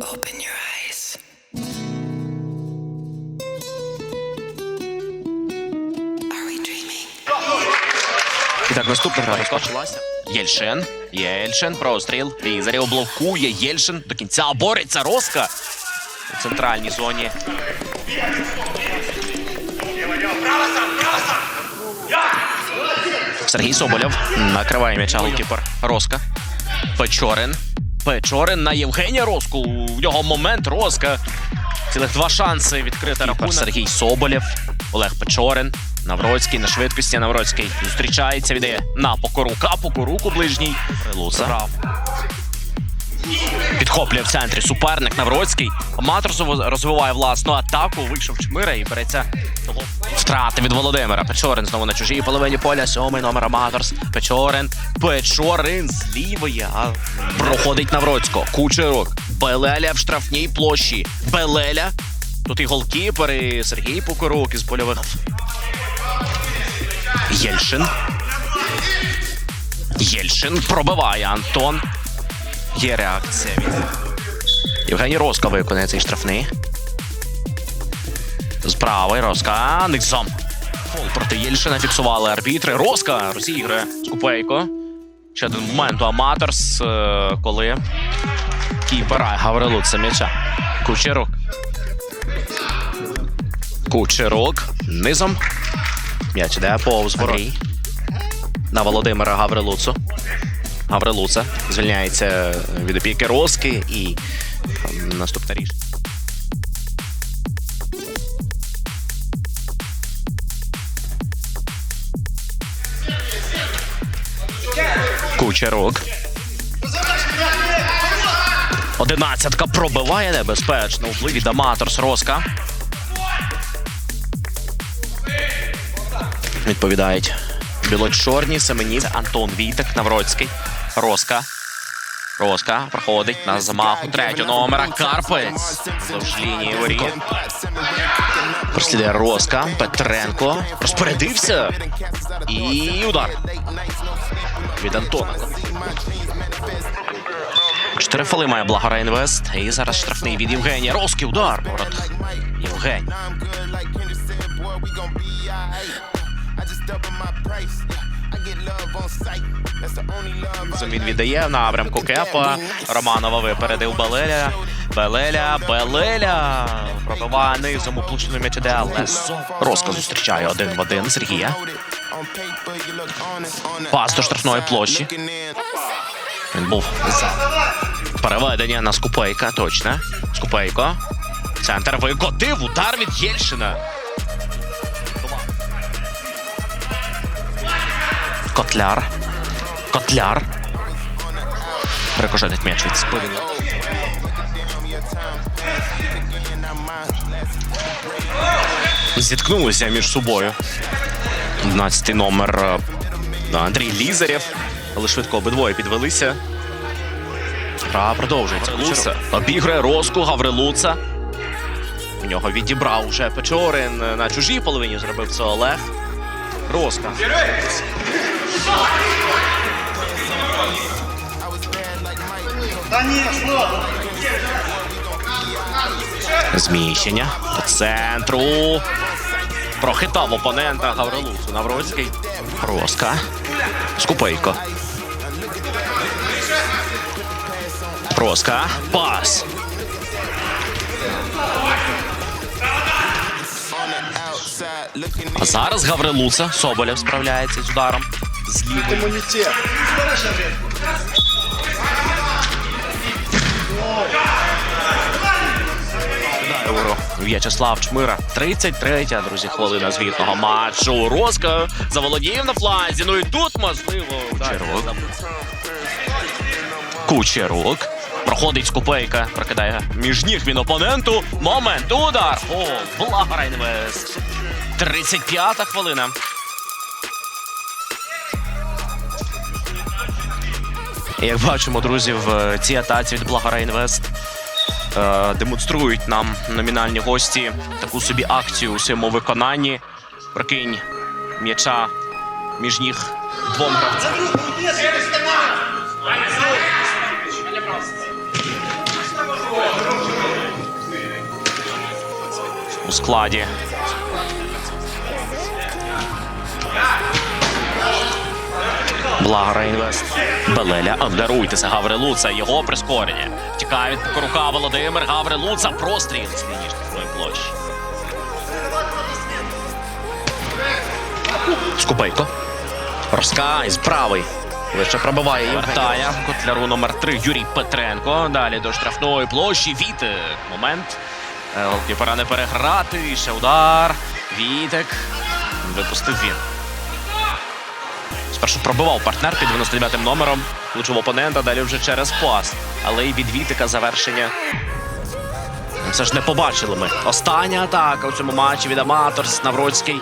Open your так, наступна гра розпочалася. Єльшин. Єльшин, простріл. Лізарів блокує. Єльшин до кінця бореться. Роска. У центральній зоні. Сергій Соболєв накриває м'яча голкіпер. Роска. Печорин. Печорин на Євгенія Роску. У нього момент Роска. Цілих два шанси відкрити рахунок. Сергій Соболєв, Олег Печорин, Навроцький на швидкості. Навроцький зустрічається, віддає на покорука, покоруку ближній. Луца. Підхоплює в центрі суперник Навроцький. Матросов розвиває власну атаку. Вийшов Чмира і береться. Втрати від Володимира. Печорин знову на чужій половині поля. Сьомий номер Аматорс. Печорин. Печорин з лівої. А проходить Навроцького. Кучерок. Белеля в штрафній площі. Белеля. Тут і голкіпер, і Сергій Покорук із польових. Єльшин. Єльшин пробиває Антон. Є реакція від Євгеній Роска виконує цей штрафний. З Роска низом. Фол проти Єльшина фіксували арбітри. Роска розігрує Скупейко. Ще один момент у Аматорс, е, коли кіпер Гаврилуца м'яча. Кучерук. Кучерук. Низом. М'яч іде повз ворот. На Володимира Гаврилуцу. Гаврилуца звільняється від опіки Роски і ем, наступне рішення. Кучерук. Одинадцятка пробиває небезпечно. Впливі Даматорс Роска. Відповідають білочорні Семенів. Антон Вітик, Навроцький. Роска. Роска проходить на замаху третього номера. Карпець. Вздовж лінії воріт. Прослідує Роска. Петренко. Розпорядився. І удар. Від Антона. Чотири фоли має Благора Інвест. І зараз штрафний від Євгенія. Роски удар. Ворот. Євгеній. Він віддає в напрямку Кепа. Романова випередив Белеля. Белеля, Белеля. Пробиває низом у площину м'яч іде, але Роска зустрічає один в один Сергія. Пас до штрафної площі. Він був за переведення на Скупейка. Точно. Скупейко. Центр викотив. Удар від Єльшина. Котляр. Котляр. Рикошетить м'яч від спини. Зіткнулися між собою. 12 номер е, Андрій Лізарєв. Але швидко обидвоє підвелися. Гра продовжується. Луца обіграє Роску Гаврилуца. У нього відібрав вже Печорин. На чужій половині зробив це Олег. Роска. Зміщення по центру. Прохитав опонента Гаврилуцу. Навроцький. Роска. Скупейко. Роска. Пас. А зараз Гаврилуца. Соболєв справляється з ударом. З лівої. Євро. В'ячеслав Чмира. 33-я, друзі, хвилина звітного матчу. Роска заволодів на фланзі. Ну і тут можливо. Кучерук. Кучерук. Проходить скупейка. Прокидає між ніг він опоненту. Момент. Удар. О, Благо Рейнвест. 35-та хвилина. Як бачимо, друзі, в цій атаці від Благора Інвест е, демонструють нам номінальні гості таку собі акцію у своєму виконанні. Прикинь м'яча між ніг двом гравцям. У складі. Благо Рейнвест. Белеля Андеруйтеся Гаврилуца. Його прискорення. Втікає від Покорука Володимир Гаврилуца. Простріл з лінії штрафної площі. Скупейко. Розкайсь, правий. Лише пробиває вертає. Котляру номер 3 Юрій Петренко. Далі до штрафної площі. Вітик. Момент. Е, Голкіпера не переграти. Ще удар. Вітик. Випустив він. Спершу пробивав партнер під 99 номером. Влучив опонента, далі вже через пас. Але і від Вітика завершення. Все ж не побачили ми. Остання атака у цьому матчі від Аматорс Навроцький.